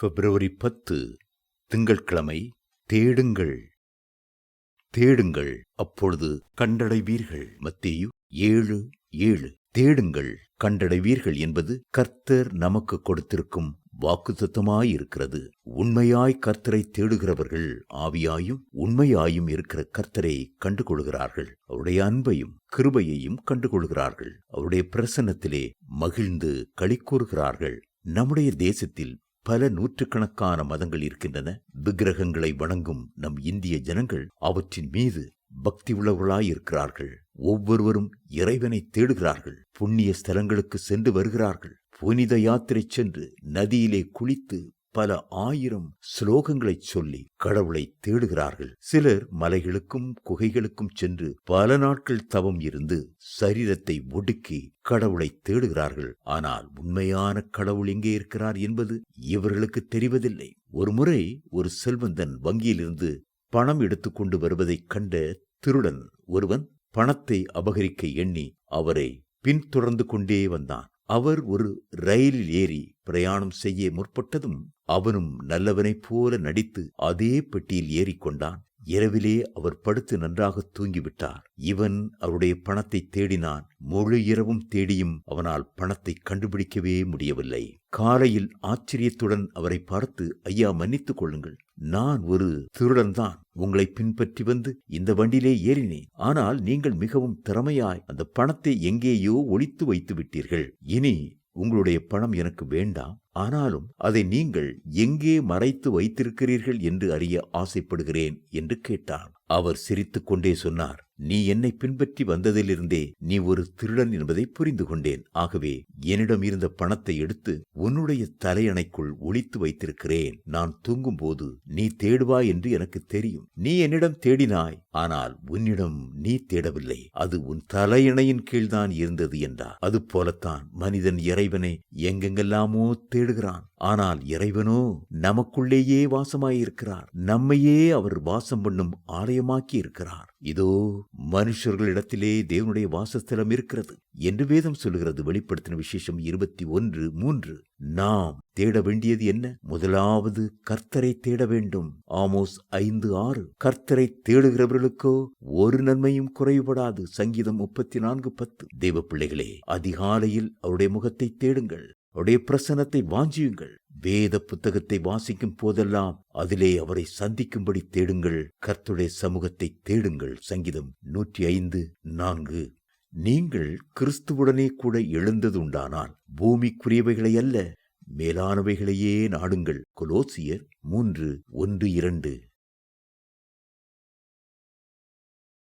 பிப்ரவரி பத்து திங்கட்கிழமை தேடுங்கள். தேடுங்கள் அப்பொழுது கண்டடைவீர்கள். மத்தியு ஏழு ஏழு. தேடுங்கள் கண்டடைவீர்கள் என்பது கர்த்தர் நமக்கு கொடுத்திருக்கும் வாக்குத்தத்தமாயிருக்கிறது. உண்மையாய் கர்த்தரை தேடுகிறவர்கள் ஆவியாயும் உண்மையாயும் இருக்கிற கர்த்தரை கண்டுகொள்கிறார்கள். அவருடைய அன்பையும் கிருபையையும் கண்டுகொள்கிறார்கள். அவருடைய பிரசன்னத்திலே மகிழ்ந்து களி கூறுகிறார்கள். நம்முடைய தேசத்தில் பல நூற்றுக்கணக்கான மதங்கள் இருக்கின்றன. விக்கிரகங்களை வணங்கும் நம் இந்திய ஜனங்கள் அவற்றின் மீது பக்தி உள்ளவர்களாயிருக்கிறார்கள் ஒவ்வொருவரும் இறைவனை தேடுகிறார்கள். புண்ணிய ஸ்தலங்களுக்கு சென்று வருகிறார்கள். புனித யாத்திரை சென்று நதியிலே குளித்து பல ஆயிரம் ஸ்லோகங்களைச் சொல்லி கடவுளை தேடுகிறார்கள். சிலர் மலைகளுக்கும் குகைகளுக்கும் சென்று பல நாட்கள் தவம் இருந்து சரீரத்தை ஒடுக்கி கடவுளை தேடுகிறார்கள். ஆனால் உண்மையான கடவுள் எங்கே இருக்கிறார் என்பது இவர்களுக்கு தெரிவதில்லை. ஒருமுறை ஒரு செல்வந்தன் வங்கியிலிருந்து பணம் எடுத்துக்கொண்டு வருவதைக் கண்ட திருடன் ஒருவன் பணத்தை அபகரிக்க எண்ணி அவரை பின்தொடர்ந்து கொண்டே வந்தான். அவர் ஒரு ரயிலில் ஏறி பிரயாணம் செய்ய முற்பட்டதும் அவனும் நல்லவனைப் போல நடித்து அதே பெட்டியில் ஏறிக்கொண்டான் இரவிலே அவர் படுத்து நன்றாக தூங்கிவிட்டார். இவன் அவருடைய பணத்தை தேடினான். முழு இரவும் தேடியும் அவனால் பணத்தை கண்டுபிடிக்கவே முடியவில்லை. காலையில் ஆச்சரியத்துடன் அவரை பார்த்து ஐயா மன்னித்துக் கொள்ளுங்கள். நான் ஒரு திருடன்தான். உங்களை பின்பற்றி வந்து இந்த வண்டியிலே ஏறினேன். ஆனால் நீங்கள் மிகவும் திறமையாய் அந்த பணத்தை எங்கேயோ ஒழித்து வைத்து விட்டீர்கள். இனி உங்களுடைய பணம் எனக்கு வேண்டாம். ஆனாலும் அதை நீங்கள் எங்கே மறைத்து வைத்திருக்கிறீர்கள் என்று அறிய ஆசைப்படுகிறேன் என்று கேட்டான். அவர் சிரித்துக் கொண்டே சொன்னார் நீ என்னை பின்பற்றி வந்ததிலிருந்தே நீ ஒரு திருடன் என்பதை புரிந்து கொண்டேன். ஆகவே என்னிடம் இருந்த பணத்தை எடுத்து உன்னுடைய தலையணைக்குள் ஒழித்து வைத்திருக்கிறேன். நான் தூங்கும்போது நீ தேடுவாய் என்று எனக்கு தெரியும். நீ என்னிடம் தேடினாய் ஆனால் உன்னிடம் நீ தேடவில்லை. அது உன் தலையணையின் கீழ்தான் இருந்தது என்றார். அது போலத்தான் மனிதன் இறைவனை எங்கெங்கெல்லாமோ தேடுகிறான். ஆனால் இறைவனோ நமக்குள்ளேயே வாசமாயிருக்கிறார். நம்மையே அவர் வாசம் பண்ணும் ஆலயமாக்கி இருக்கிறார் இதோ மனுஷர்களிடத்திலே தேவனுடைய வாசஸ்தலம் இருக்கிறது என்று வேதம் சொல்லுகிறது. வெளிப்படுத்தின விசேஷம் இருபத்தி ஒன்று மூன்று. நாம் தேட வேண்டியது என்ன? முதலாவது கர்த்தரை தேட வேண்டும். ஆமோஸ் ஐந்து ஆறு. கர்த்தரை தேடுகிறவர்களுக்கோ ஒரு நன்மையும் குறைபடாது சங்கீதம் முப்பத்தி நான்கு பத்து. தேவ பிள்ளைகளே அதிகாலையில் அவருடைய முகத்தை தேடுங்கள். அவருடைய பிரசனத்தை வாஞ்சியுங்கள். வேத புத்தகத்தை வாசிக்கும் போதெல்லாம் அதிலே அவரை சந்திக்கும்படி தேடுங்கள். கர்த்துடைய சமூகத்தை தேடுங்கள். சங்கீதம் நூற்றி ஐந்து நான்கு. நீங்கள் கிறிஸ்துவுடனே கூட எழுந்ததுண்டானால் பூமிக்குரியவைகளை அல்ல மேலானவைகளையே நாடுங்கள். கொலோசியர் மூன்று ஒன்று இரண்டு.